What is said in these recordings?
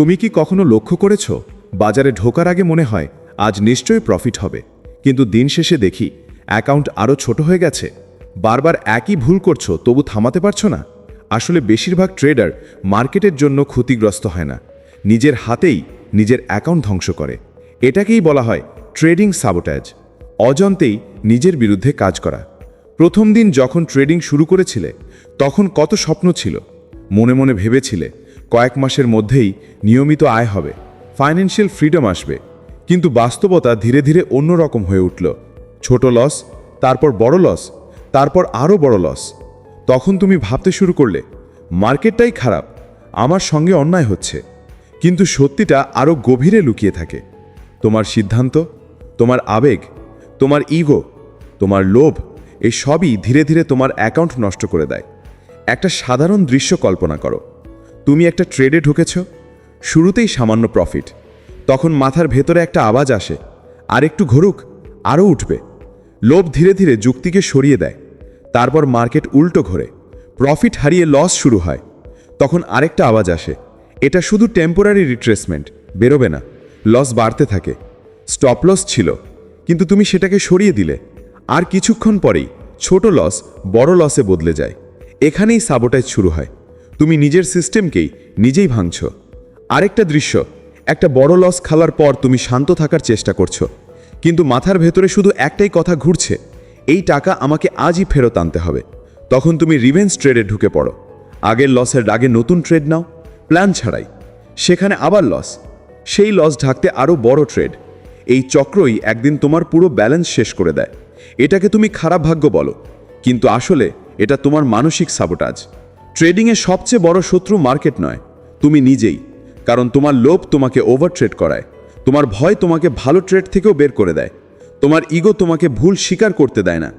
তুমি কি কখনো লক্ষ্য করেছ? বাজারে ঢোকার আগে মনে হয়, আজ নিশ্চয়ই প্রফিট হবে। কিন্তু দিন শেষে দেখি অ্যাকাউন্ট আরও ছোট হয়ে গেছে। বারবার একই ভুল করছ, তবু থামাতে পারছ না? আসলে বেশিরভাগ ট্রেডার মার্কেটের জন্য ক্ষতিগ্রস্ত হয় না। নিজের হাতেই নিজের অ্যাকাউন্ট ধ্বংস করে। এটাকেই বলা হয় ট্রেডিং সাবোটাজ অজন্তেই নিজের বিরুদ্ধে কাজ করা। প্রথম দিন যখন ট্রেডিং শুরু করেছিলে, তখন কত স্বপ্ন ছিল। মনে মনে ভেবেছিলে কয়েক মাসের মধ্যেই নিয়মিত আয় হবে ফাইন্যান্সিয়াল ফ্রিডম আসবে। কিন্তু বাস্তবতা ধীরে ধীরে অন্যরকম হয়ে উঠল। ছোট লস তারপর বড় লস তারপর আরও বড় লস তখন তুমি ভাবতে শুরু করলে, মার্কেটটাই খারাপ, আমার সঙ্গে অন্যায় হচ্ছে। কিন্তু সত্যিটা আরও গভীরে লুকিয়ে থাকে। তোমার সিদ্ধান্ত, তোমার আবেগ, তোমার ইগো তোমার লোভ এই সবই ধীরে ধীরে তোমার অ্যাকাউন্ট নষ্ট করে দেয়। একটা সাধারণ দৃশ্য কল্পনা করো। তুমি একটা ট্রেডে ঢুকেছ? শুরুতেই সামান্য প্রফিট তখন মাথার ভেতরে একটা আওয়াজ আসে। আর একটু ঘুরুক আরও উঠবে। লোভ ধীরে ধীরে যুক্তিকে সরিয়ে দেয়। তারপর মার্কেট উল্টো ঘোরে। প্রফিট হারিয়ে লস শুরু হয়। তখন আরেকটা আওয়াজ আসে। এটা শুধু টেম্পোরারি রিট্রেসমেন্ট বেরোবে না। লস বাড়তে থাকে। স্টপ লস ছিল। কিন্তু তুমি সেটাকে সরিয়ে দিলে। আর কিছুক্ষণ পরেই ছোট লস বড় লসে বদলে যায়। এখানেই সাবোটাইজ শুরু হয়। তুমি নিজের সিস্টেমকেই নিজেই ভাঙছ। আরেকটা দৃশ্য, একটা বড় লস খালার পর তুমি শান্ত থাকার চেষ্টা করছ। কিন্তু মাথার ভেতরে শুধু একটাই কথা ঘুরছে, এই টাকা আমাকে আজই ফেরত আনতে হবে। তখন তুমি রিভেন্স ট্রেডে ঢুকে পড়ো। আগের লসের আগে নতুন ট্রেড নাও প্ল্যান ছাড়াই। সেখানে আবার লস সেই লস ঢাকতে আরও বড় ট্রেড এই চক্রই একদিন তোমার পুরো ব্যালেন্স শেষ করে দেয়। এটাকে তুমি খারাপ ভাগ্য বলো, কিন্তু আসলে এটা তোমার মানসিক সাবোটাজ ট্রেডিংয়ে সবচেয়ে বড় শত্রু মার্কেট নয়, তুমি নিজেই। কারণ তোমার লোভ তোমাকে ওভার ট্রেড করায়। তোমার ভয় তোমাকে ভালো ট্রেড থেকেও বের করে দেয়। তোমার ইগো তোমাকে ভুল স্বীকার করতে দেয় না।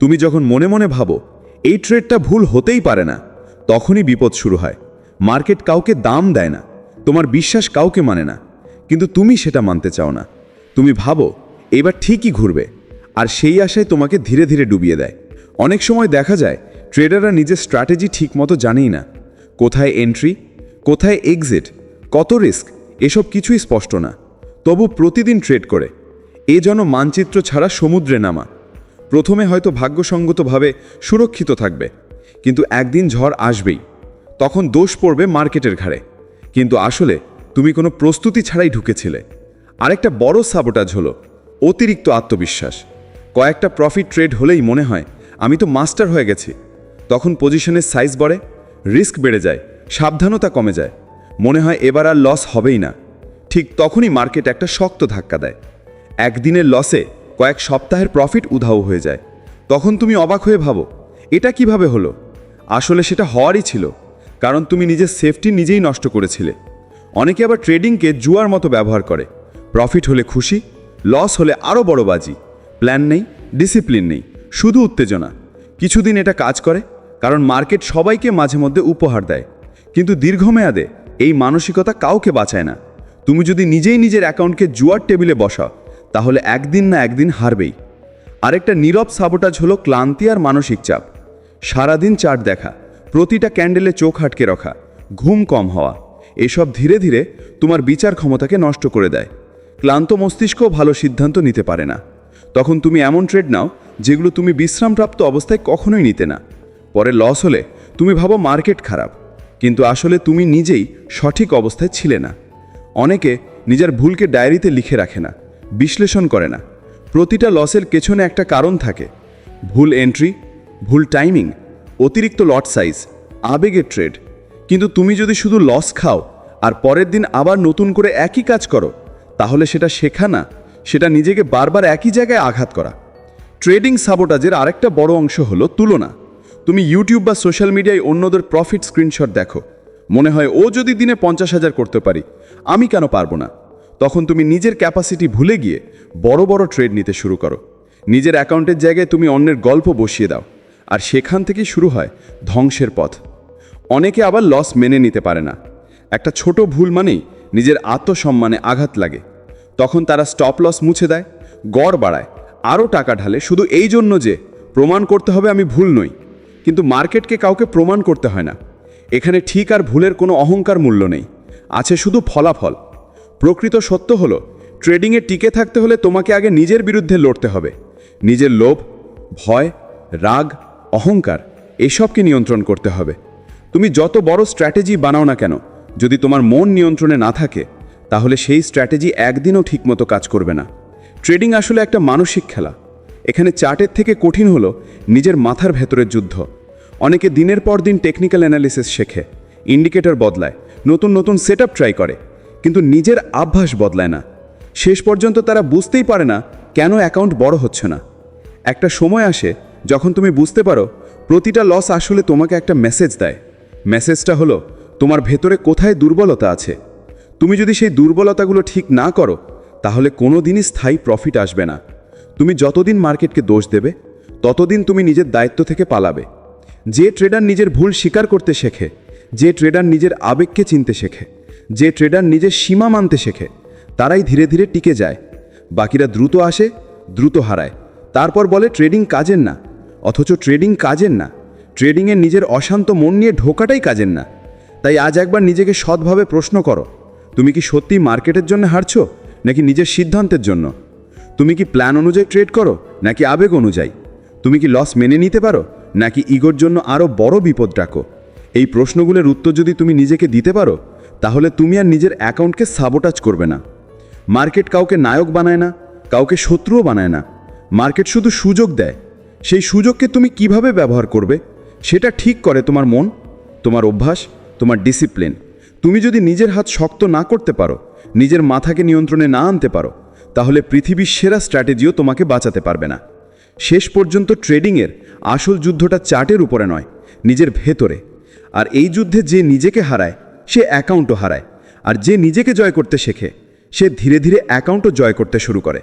তুমি যখন মনে মনে ভাবো, এই ট্রেডটা ভুল হতেই পারে না, তখনই বিপদ শুরু হয়। মার্কেট কাউকে দাম দেয় না, তোমার বিশ্বাস কাউকে মানে না। কিন্তু তুমি সেটা মানতে চাও না। তুমি ভাবো, এবার ঠিকই ঘুরবে, আর সেই আশায় তোমাকে ধীরে ধীরে ডুবিয়ে দেয়। অনেক সময় দেখা যায় ট্রেডাররা নিজের স্ট্র্যাটেজি ঠিকমতো জানেই না। কোথায় এন্ট্রি কোথায় এক্সিট কত রিস্ক এসব কিছুই স্পষ্ট না। তবু প্রতিদিন ট্রেড করে। এ যেন মানচিত্র ছাড়া সমুদ্রে নামা। প্রথমে হয়তো ভাগ্যসঙ্গতভাবে সুরক্ষিত থাকবে, কিন্তু একদিন ঝড় আসবেই। তখন দোষ পড়বে মার্কেটের ঘাড়ে। কিন্তু আসলে তুমি কোনো প্রস্তুতি ছাড়াই ঢুকেছিলে। আরেকটা বড় সাবোটাজ হলো অতিরিক্ত আত্মবিশ্বাস। কয়েকটা প্রফিট ট্রেড হলেই মনে হয় আমি তো মাস্টার হয়ে গেছি। তখন পজিশনের সাইজ বাড়ে, রিস্ক বেড়ে যায়, সাবধানতা কমে যায়। মনে হয় এবার আর লস হবেই না। ঠিক তখনই মার্কেট একটা শক্ত ধাক্কা দেয়। একদিনের লসে কয়েক সপ্তাহের প্রফিট উধাও হয়ে যায়। তখন তুমি অবাক হয়ে ভাবো, এটা কীভাবে হলো? আসলে সেটা হওয়ারই ছিল, কারণ তুমি নিজের সেফটি নিজেই নষ্ট করেছিলে। অনেকে আবার ট্রেডিংকে জুয়ার মতো ব্যবহার করে। প্রফিট হলে খুশি, লস হলে আরও বড় বাজি প্ল্যান নেই, ডিসিপ্লিন নেই, শুধু উত্তেজনা। কিছুদিন এটা কাজ করে কারণ মার্কেট সবাইকে মাঝে মধ্যে উপহার দেয়। কিন্তু দীর্ঘমেয়াদে এই মানসিকতা কাউকে বাঁচায় না। তুমি যদি নিজেই নিজের অ্যাকাউন্টকে জুয়ার টেবিলে বসাও, তাহলে একদিন না একদিন হারবেই। আরেকটা নীরব সাবোটাজ হলো ক্লান্তি আর মানসিক চাপ। সারাদিন চার্ট দেখা, প্রতিটা ক্যান্ডেলে চোখ আটকে রাখা, ঘুম কম হওয়া, এসব ধীরে ধীরে তোমার বিচার ক্ষমতাকে নষ্ট করে দেয়। ক্লান্ত মস্তিষ্কও ভালো সিদ্ধান্ত নিতে পারে না। তখন তুমি এমন ট্রেড নাও, যেগুলো তুমি বিশ্রামপ্রাপ্ত অবস্থায় কখনোই নিতে না। পরে লস হলে তুমি ভাবো মার্কেট খারাপ, কিন্তু আসলে তুমি নিজেই সঠিক অবস্থায় ছিলে না। অনেকে নিজের ভুলকে ডায়েরিতে লিখে রাখে না, বিশ্লেষণ করে না। প্রতিটা লসের পেছনে একটা কারণ থাকে। ভুল এন্ট্রি ভুল টাইমিং অতিরিক্ত লট সাইজ আবেগের ট্রেড কিন্তু তুমি যদি শুধু লস খাও আর পরের দিন আবার নতুন করে একই কাজ করো, তাহলে সেটা শেখা না, সেটা নিজেকে বারবার একই জায়গায় আঘাত করা। ট্রেডিং সাবোটাজের আরেকটা বড় অংশ হলো তুলনা। তুমি ইউটিউব বা সোশ্যাল মিডিয়ায় অন্যদের প্রফিট স্ক্রিনশট দেখো। মনে হয় ও যদি দিনে পঞ্চাশ হাজার করতে পারি, আমি কেন পারব না? তখন তুমি নিজের ক্যাপাসিটি ভুলে গিয়ে বড় বড় ট্রেড নিতে শুরু করো। নিজের অ্যাকাউন্টের জায়গায় তুমি অন্যের গল্প বসিয়ে দাও, আর সেখান থেকেই শুরু হয় ধ্বংসের পথ। অনেকে আবার লস মেনে নিতে পারে না। একটা ছোট ভুল মানেই নিজের আত্মসম্মানে আঘাত লাগে। তখন তারা স্টপ লস মুছে দেয়, গড় বাড়ায়, আরও টাকা ঢালে শুধু এই জন্য যে, প্রমাণ করতে হবে আমি ভুল নই। কিন্তু মার্কেটকে কাউকে প্রমাণ করতে হয় না। এখানে ঠিক আর ভুলের কোনো অহংকার মূল্য নেই। আছে শুধু ফলাফল। প্রকৃত সত্য হলো, ট্রেডিংয়ে টিকে থাকতে হলে তোমাকে আগে নিজের বিরুদ্ধে লড়তে হবে। নিজের লোভ, ভয়, রাগ, অহংকার, এসবকে নিয়ন্ত্রণ করতে হবে। তুমি যত বড় স্ট্র্যাটেজি বানাও না কেন, যদি তোমার মন নিয়ন্ত্রণে না থাকে, তাহলে সেই স্ট্র্যাটেজি একদিনও ঠিকমতো কাজ করবে না। ট্রেডিং আসলে একটা মানসিক খেলা। এখানে চার্টের থেকে কঠিন হলো নিজের মাথার ভেতরের যুদ্ধ। অনেকে দিনের পর দিন টেকনিক্যাল অ্যানালিসিস শেখে ইন্ডিকেটর বদলায়, নতুন নতুন সেট ট্রাই করে, কিন্তু নিজের আভ্যাস বদলায় না। শেষ পর্যন্ত তারা বুঝতেই পারে না কেন অ্যাকাউন্ট বড় হচ্ছে না। একটা সময় আসে যখন তুমি বুঝতে পারো প্রতিটা লস আসলে তোমাকে একটা মেসেজ দেয়। মেসেজটা হলো, তোমার ভেতরে কোথায় দুর্বলতা আছে? তুমি যদি সেই দুর্বলতাগুলো ঠিক না করো, তাহলে কোনো দিনই স্থায়ী প্রফিট আসবে না। তুমি যতদিন মার্কেটকে দোষ দেবে, ততদিন তুমি নিজের দায়িত্ব থেকে পালাবে। যে ট্রেডার নিজের ভুল স্বীকার করতে শেখে, যে ট্রেডার নিজের আবেগকে চিনতে শেখে, যে ট্রেডার নিজের সীমা মানতে শেখে, তারাই ধীরে ধীরে টিকে যায়। বাকিরা দ্রুত আসে, দ্রুত হারায়। তারপর বলে ট্রেডিং কাজের না, অথচ ট্রেডিং কাজের না। ট্রেডিংয়ে নিজের অশান্ত মন নিয়ে ঢোকাটাই কাজের না। তাই আজ একবার নিজেকে সৎভাবে প্রশ্ন করো, তুমি কি সত্যি মার্কেটের জন্য হারছো, নাকি নিজের সিদ্ধান্তের জন্য? তুমি কি প্ল্যান অনুযায়ী ট্রেড করো, নাকি আবেগ অনুযায়ী? তুমি কি লস মেনে নিতে পারো, নাকি ইগোর জন্য আরও বড় বিপদ ডাকো? এই প্রশ্নগুলোর উত্তর যদি তুমি নিজেকে দিতে পারো, তাহলে তুমি আর নিজের অ্যাকাউন্টকে সাবোটাজ করবে না। মার্কেট কাউকে নায়ক বানায় না, কাউকে শত্রুও বানায় না। মার্কেট শুধু সুযোগ দেয়। সেই সুযোগকে তুমি কীভাবে ব্যবহার করবে, সেটা ঠিক করে তোমার মন, তোমার অভ্যাস, তোমার ডিসিপ্লিন তুমি যদি নিজের হাত শক্ত না করতে পারো, নিজের মাথাকে নিয়ন্ত্রণে না আনতে পারো তাহলে পৃথিবীর সেরা স্ট্র্যাটেজিও তোমাকে বাঁচাতে পারবে না। শেষ পর্যন্ত ট্রেডিংয়ের আসল যুদ্ধটা চার্টের উপরে নয়, নিজের ভেতরে। আর এই যুদ্ধে যে নিজেকে হারায়, সে অ্যাকাউন্টও হারায়। আর যে নিজেকে জয় করতে শেখে, সে ধীরে ধীরে অ্যাকাউন্টও জয় করতে শুরু করে।